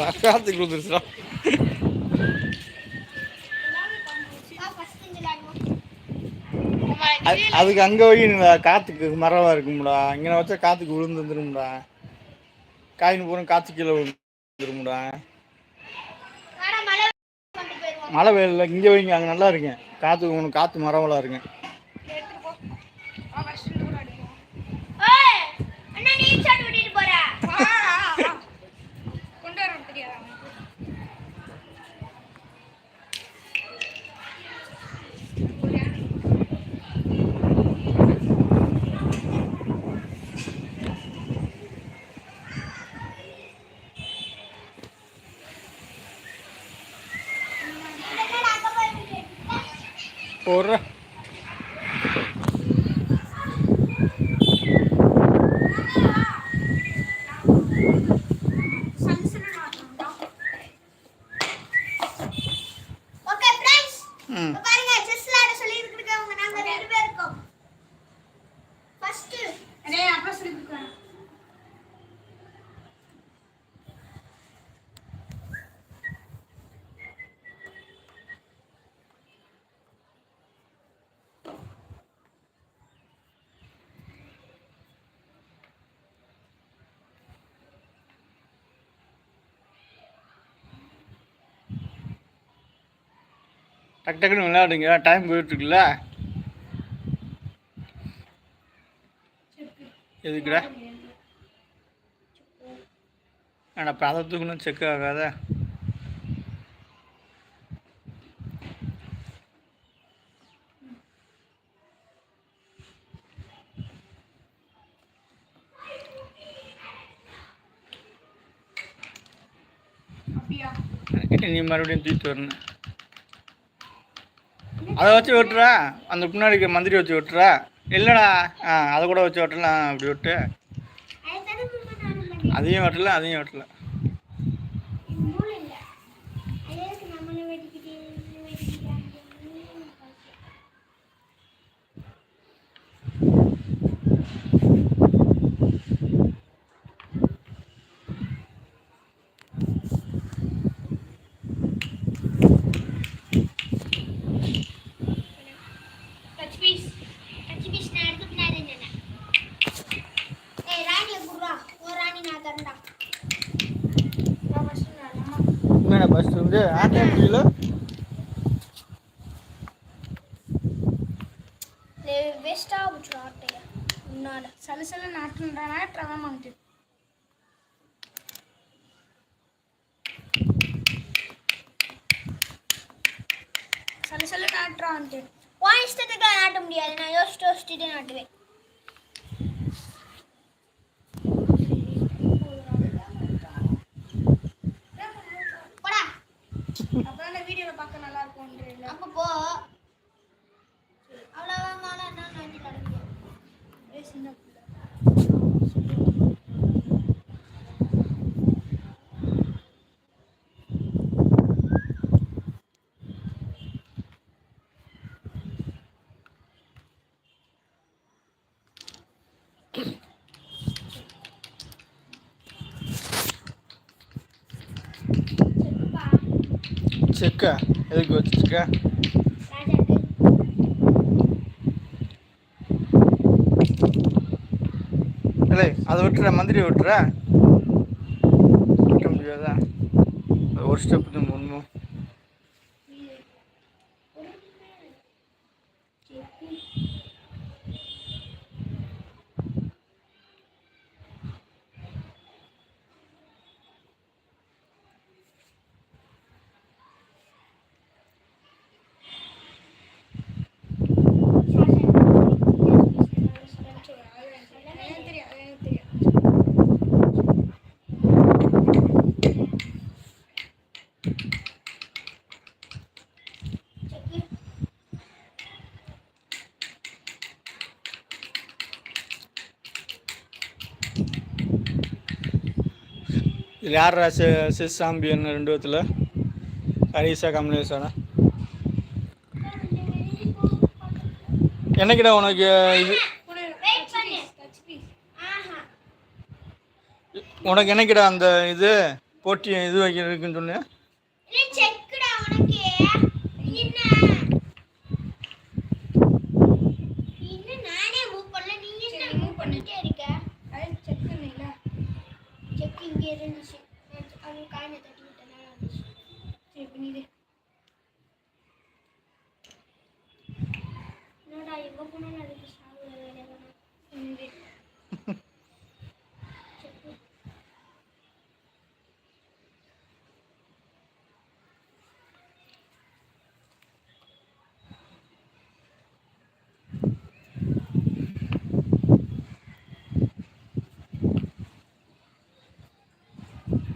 விழுந்துருச்சுடா காற்றுக்கு விழுந்துருச்சுடா அது அதுக்கு அங்கே வைக்கணுங்களா காற்றுக்கு மரமாக இருக்கும்டா. இங்கே வச்சா காற்றுக்கு விழுந்து வந்துரும்டா காயின் பூரா காற்று கீழே விழுந்துரும்டா. மழை வெயில்ல இங்கே வைங்க அங்கே நல்லா இருக்குங்க காற்று உனக்கு காற்று மரவலாக இருக்குங்க Porra! டக்கு டக்குன்னு விளையாடுங்க. டைம் போயிட்டுருக்குல்ல? எதுக்குடா? ஆனால் இப்போ அதை தூக்கணும் செக் ஆகாத? நீ மறுபடியும் தூக்கிட்டு வரணும். அதை வச்சு வெட்டுறா. அந்த பின்னாடி மந்திரி வச்சு வெட்டுறா. இல்லைடா ஆ அதை கூட வச்சு வெட்டலாம் அப்படி விட்டு. அதையும் வெட்டல அதையும் வெட்டல. ఇదే ఆటే వీలు వేస్ట్ ఆగుచ్చు ఆటయ్య ఉన్నాడు సలసల నాటున్నారా ట్రవం అంటే సలసల నాటురా అంటే వాయిస్ దగ్గర నాటం చేయాలి నా యోస్ట్ యోస్ట్ నాటువే చెక్క ఎదిగో చెక్క விட்டுறாங்களே அதை விட்டுற மந்திரி விட்டுற விட்ட முடியாதா? ஒரு ஸ்டெப் தான் முன்னும் எனக்கு தெரியாது எனக்கு தெரியாது இதில் யாரா செ செஸ் சாம்பியன் ரெண்டு விதத்தில் ஹரிஷா கமலேஷானா என்னக்கிட உனக்கு இது? உனக்கு என்னக்கிட அந்த இது போட்டி இது வைக்கிறதுக்குன்னு சொன்னேன் இல்லை செக்குடா உனக்கு என்ன இன்னும் நானே மூவ் பண்ணல நீ என்ன சரி, மூவ் பண்ணிட்டே இருக்க அது செக் பண்ணல செக் இங்க இருந்துச்சு அது காயினை தட்டி விட்டனால வந்துச்சு சரி பண்ணிடு என்னடா எங்க போனாலும் அதுக்கு சாவு வேலை வேணாம் பண்ணிடு செக்கு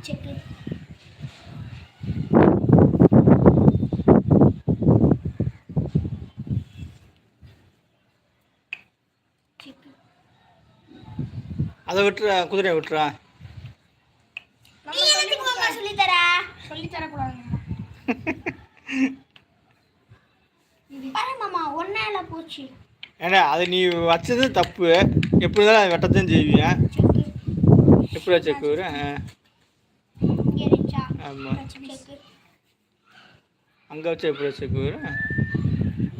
செக்கு செக்கு அதை விட்டுறா குதிரையை விட்டுறா. சொல்லி தர சொல்லி மாமா ஒன்னால போச்சு. ஏன்னா அது நீ வச்சது தப்பு. எப்படி தான் அதை செய்வீங்க. செக்கு எப்படி இங்க இருந்துச்சா ஆமாம் அங்கே வச்சா எப்படி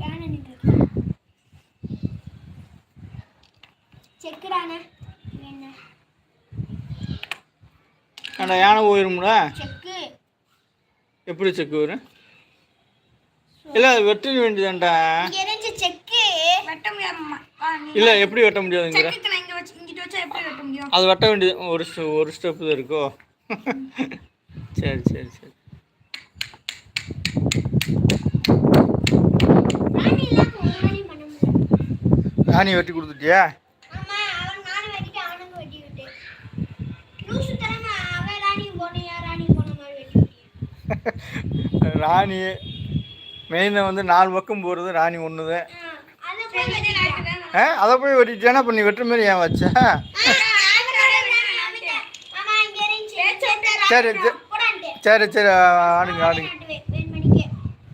யானை நின்று செக்குடானே என்ன ஏன்டா யானை போயிரும்ல செக்கு. எப்படி செக்கு வரும்? இல்லை அது வெட்ட வேண்டியதான்டா இங்க இருந்துச்சு செக்கு. வெட்ட முடியாதும்மா. வா, நீ இல்லை எப்படி வெட்ட முடியாதுங்கிற? செக்குக்கு நான் இங்க வச்சு இங்கிட்ட வச்சா எப்படி வெட்ட முடியும்? அது வெட்ட வேண்டியது ஒரு ஸ்டெ ஒரு ஸ்டெப்பு தான் இருக்கோ? சரி சரி சரி. ராணி வெட்டி கொடுத்துட்டியா ஆமா அவன் நானும் வெட்டிட்டு அவனுக்கு வெட்டி விட்டு லூசு தரமா அவன் ராணியும் போனையா ராணியும் போன மாதிரி வெட்டி விட்டியா ராணி மெயினை வந்து நாலு பக்கம் போகிறது ராணி ஒன்று தான் ஆ, அதை போய் வெட்டிட்டேன்னா இப்போ நீ வெட்டுற மாதிரி ஏன் வச்ச சரி, சரி. சரி சரி ஆடுங்க ஆடுங்க வேல்மணிக்கு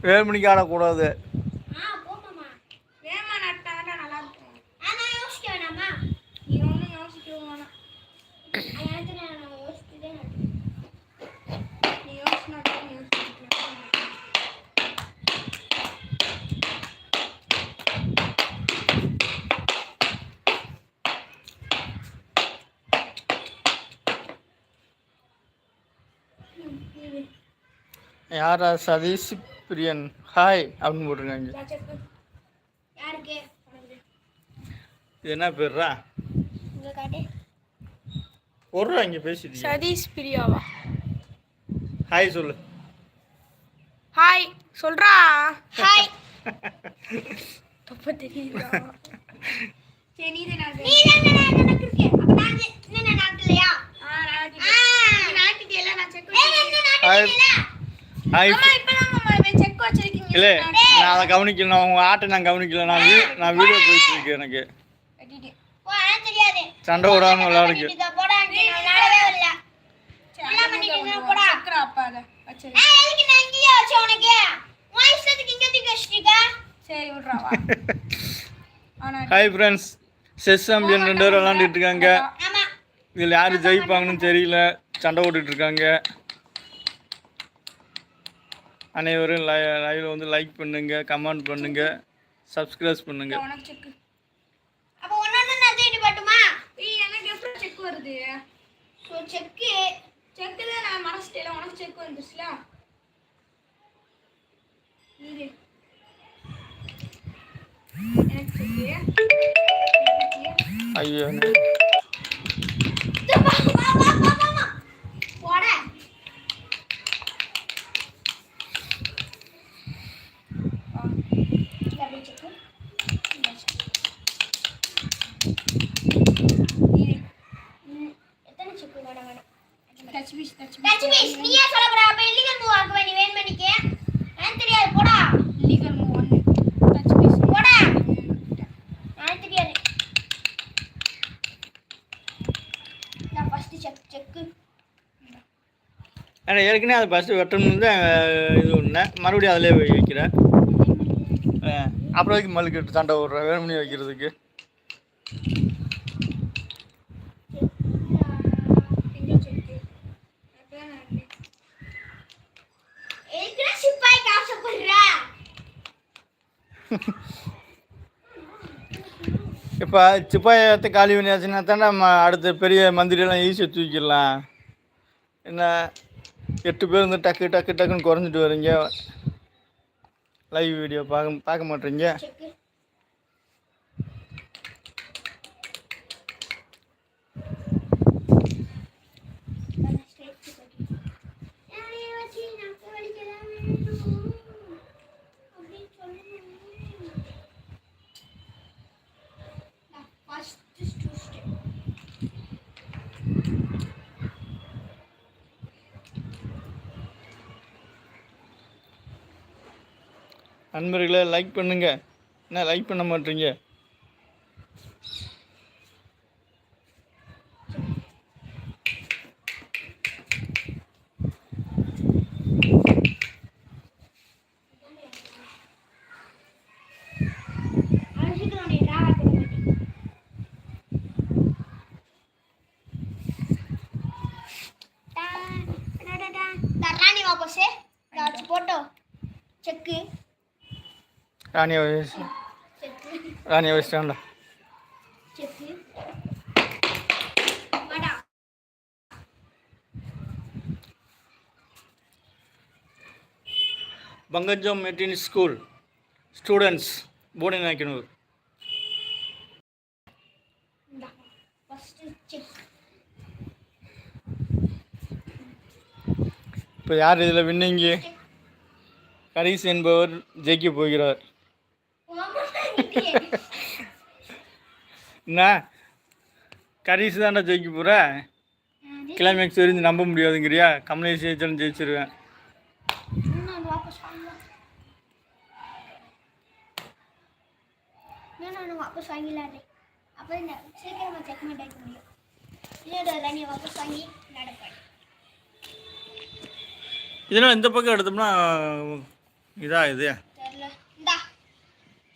ஏழு மணிக்கு ஆடக்கூடாது Yeah. யாரா சதீஷ் பிரியன் ஹாய் அப்படின்னு போட்டிருக்காங்க? இது என்ன பேர்ரா. ஒரு இங்கே பேசிட்டு சதீஷ் பிரியாவா ஹாய் சொல்லு. ஹாய் சொல்றா. ஹாய். தப்ப தெரியுதா? சரி நீ தான் நீ தானே நான் நட்டுருக்கேன். அப்ப நான் என்ன நாட்டலையா? ஆ நாட்டி ஆ. நாட்டிட்டியல நான் செக் என்ன ஹாய் இல்லை நான் அதை கவனிக்கல உங்கள் ஆட்டை நான் கவனிக்கல நான் வீ நான் வீடியோ போயிட்டு இருக்கு எனக்கு. சண்டை விடாம விளையாடுக்கு ஹாய் ஃப்ரெண்ட்ஸ் செஸ் சாம்பியன் ரெண்டு பேரும் விளாண்டுட்டு இருக்காங்க. இதில் யார் ஜெயிப்பாங்கன்னு தெரியல. சண்டை போட்டுட்டு இருக்காங்க. அனைவரும் லை லைவில் வந்து லைக் பண்ணுங்க கமெண்ட் பண்ணுங்க சப்ஸ்கிரைப் பண்ணுங்க. உனக்கு செக் வருது? ஸோ, செக்கு. செக் தான் நான் மனசிட்டேல உனக்கு செக் வந்துச்சுல இது எனக்கு ஐயோ. ஏன்னா ஏற்கனவே அது ஃபஸ்ட்டு வெட்டணும்னு தான் இது பண்ணேன் மறுபடியும் அதிலே போய் வைக்கிறேன். அப்புறம் அதுக்கு மல்லுக்கட்டு சண்டை விட்றேன் வேணும்னே வைக்கிறதுக்கு. இப்போ சிப்பாயத்தை காலி பண்ணியாச்சுன்னா தானே நம்ம அடுத்த பெரிய மந்திரியெல்லாம் ஈஸியாக தூக்கிடலாம். என்ன? எட்டு பேர் வந்து டக்கு டக்கு டக்குன்னு குறைஞ்சிட்டு வரீங்க. லைவ் வீடியோ பார்க்க பார்க்க மாட்டீங்க. நண்பர்களே லைக் பண்ணுங்க. என்ன லைக் பண்ண மாட்டீங்க? ராணி வாபஸ் போட்டோ செக்கு ராணியை வயசு செக்கு ராணியை வச்சுட்டாண்டா செக்கு வாடா பங்கஜம் மெட்ரின் ஸ்கூல் ஸ்டூடெண்ட்ஸ் போர்டிங் நாய்க்கனூர் இந்தா ஃபர்ஸ்ட் செக் இப்போ யார் இதில் வின்னிங்கு கரீஸ் என்பவர் ஜெயிக்க போகிறார் என்ன? கரீஸ் தான்டா ஜெயிக்க போகிற கிளைமேக்ஸ் வரைக்கும் நம்ப முடியாதுங்கிறியா? கமலேஷ் ஜெயிச்சாலும் ஜெயிச்சிருவேன். வாபஸ் வாங்கிடலாரு அப்போ இந்த சீக்கிரமாக செக் பண்ணிட்டு முடியும். இல்லைடா நீ வாபஸ் வாங்கி நடப்பேன் இதனால் இந்த பக்கம் எடுத்தோம்னா இதா இது?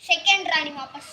செகண்ட் ராணி வாபஸ்.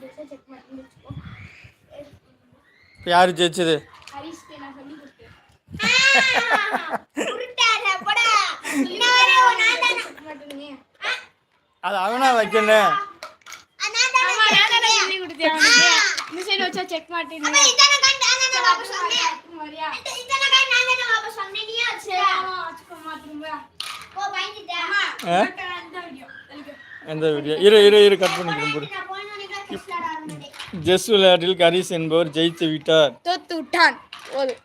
திரும்ப. போ பயந்துட்டேன். ஆ? இந்த வீடியோ எனக்கு எந்த வீடியோ இரு இரு இரு கட் பண்ணிக்கிறேன் ஜெஸ் விளையாட்டில் கரீஸ் என்பவர் ஜெயித்து விட்டார். தோத்து விட்டான். போதும்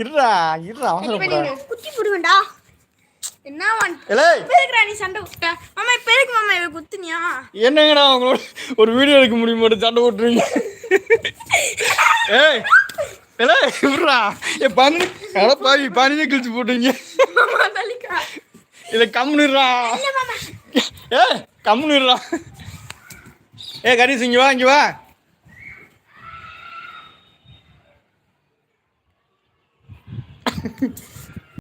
இருடா இருடா அவசரப்படா குத்தி போடுவேன்டா. என்ன பெருக்குறா நீ சண்டை விட்ட மாமா இப்ப எதுக்கு மாமா இவ குத்துனியா? என்னங்கடா அவங்களோட ஒரு வீடியோ எடுக்க முடியும் மட்டும் சண்டை போட்டுறீங்க? ஏய் ஏலே விட்றா ஏ பண்ணு அட பாவி பனியை கிழிச்சு போட்டீங்க. இதை கம்முனுடுறா ஏ கம்முனுடுறா ஏ கணேஷ் இங்கே வா இங்கே வா